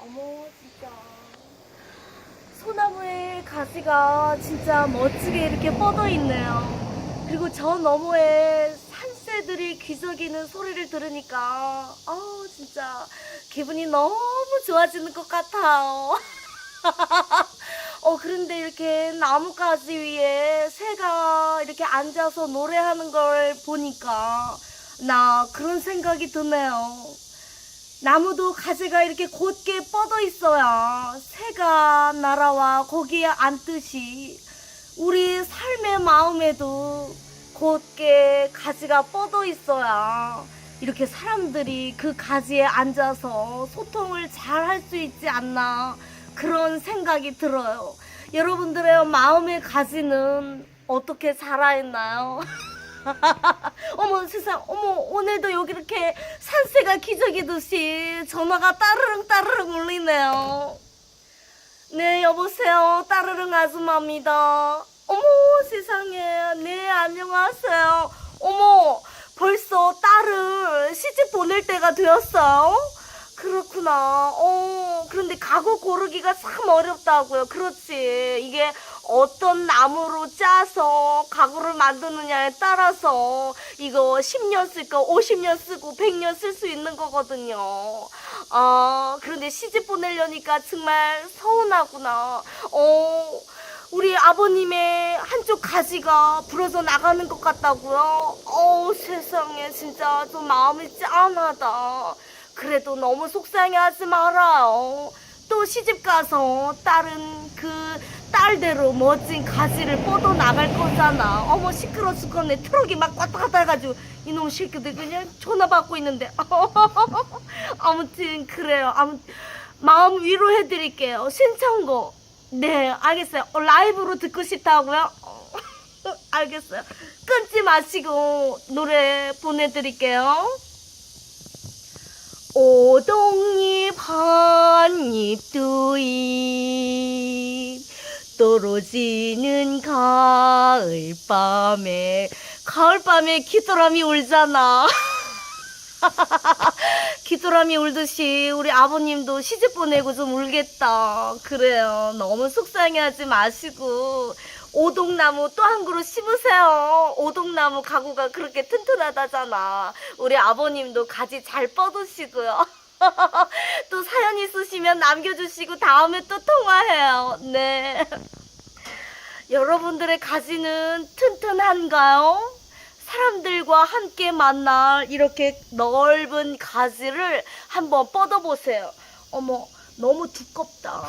어머 진짜 소나무의 가지가 진짜 멋지게 이렇게 뻗어 있네요. 그리고 저 너머에 산새들이 귀적이는 소리를 들으니까 아우 진짜 기분이 너무 좋아지는 것 같아요. 어 그런데 이렇게 나뭇가지 위에 새가 이렇게 앉아서 노래하는 걸 보니까 나 그런 생각이 드네요. 나무도 가지가 이렇게 곧게 뻗어 있어야 새가 날아와 거기에 앉듯이 우리 삶의 마음에도 곧게 가지가 뻗어 있어야 이렇게 사람들이 그 가지에 앉아서 소통을 잘 할 수 있지 않나 그런 생각이 들어요. 여러분들의 마음의 가지는 어떻게 자라있나요? 어머 세상 어머 오늘도 여기 이렇게 산새가 기저귀듯이 전화가 따르릉 따르릉 울리네요. 네 여보세요. 따르릉 아줌마입니다. 어머 세상에. 네 안녕하세요. 어머 벌써 딸을 시집 보낼 때가 되었어요? 그렇구나. 어 그런데 가구 고르기가 참 어렵다고요 그렇지 이게 어떤 나무로 짜서 가구를 만드느냐에 따라서 이거 10년 쓸까 50년 쓰고 100년 쓸 수 있는 거거든요. 아, 그런데 시집 보내려니까 정말 서운하구나. 어, 우리 아버님의 한쪽 가지가 부러져 나가는 것 같다고요? 어, 세상에 진짜 좀 마음이 짠하다. 그래도 너무 속상해하지 말아요. 또 시집 가서 딸은 그 딸대로 멋진 가지를 뻗어 나갈 거잖아. 어머 시끄러 죽겠네. 트럭이 막 왔다 갔다 해가지고 이놈 새끼들 그냥 전화 받고 있는데. 아무튼 그래요. 아무 마음 위로해 드릴게요. 신청곡. 네 알겠어요. 어, 라이브로 듣고 싶다고요? 어, 알겠어요. 끊지 마시고 노래 보내드릴게요. 오동잎 한잎 두잎 떨어지는 가을밤에 가을밤에 귀뚜라미 울잖아. 귀뚜라미 울듯이 우리 아버님도 시집 보내고 좀 울겠다. 그래요. 너무 속상해하지 마시고 오동나무 또 한 그루 심으세요. 오동나무 가구가 그렇게 튼튼하다잖아. 우리 아버님도 가지 잘 뻗으시고요. 또 사연 있으시면 남겨주시고 다음에 또 통화해요. 네. 여러분들의 가지는 튼튼한가요? 사람들과 함께 만날 이렇게 넓은 가지를 한번 뻗어보세요. 어머, 너무 두껍다.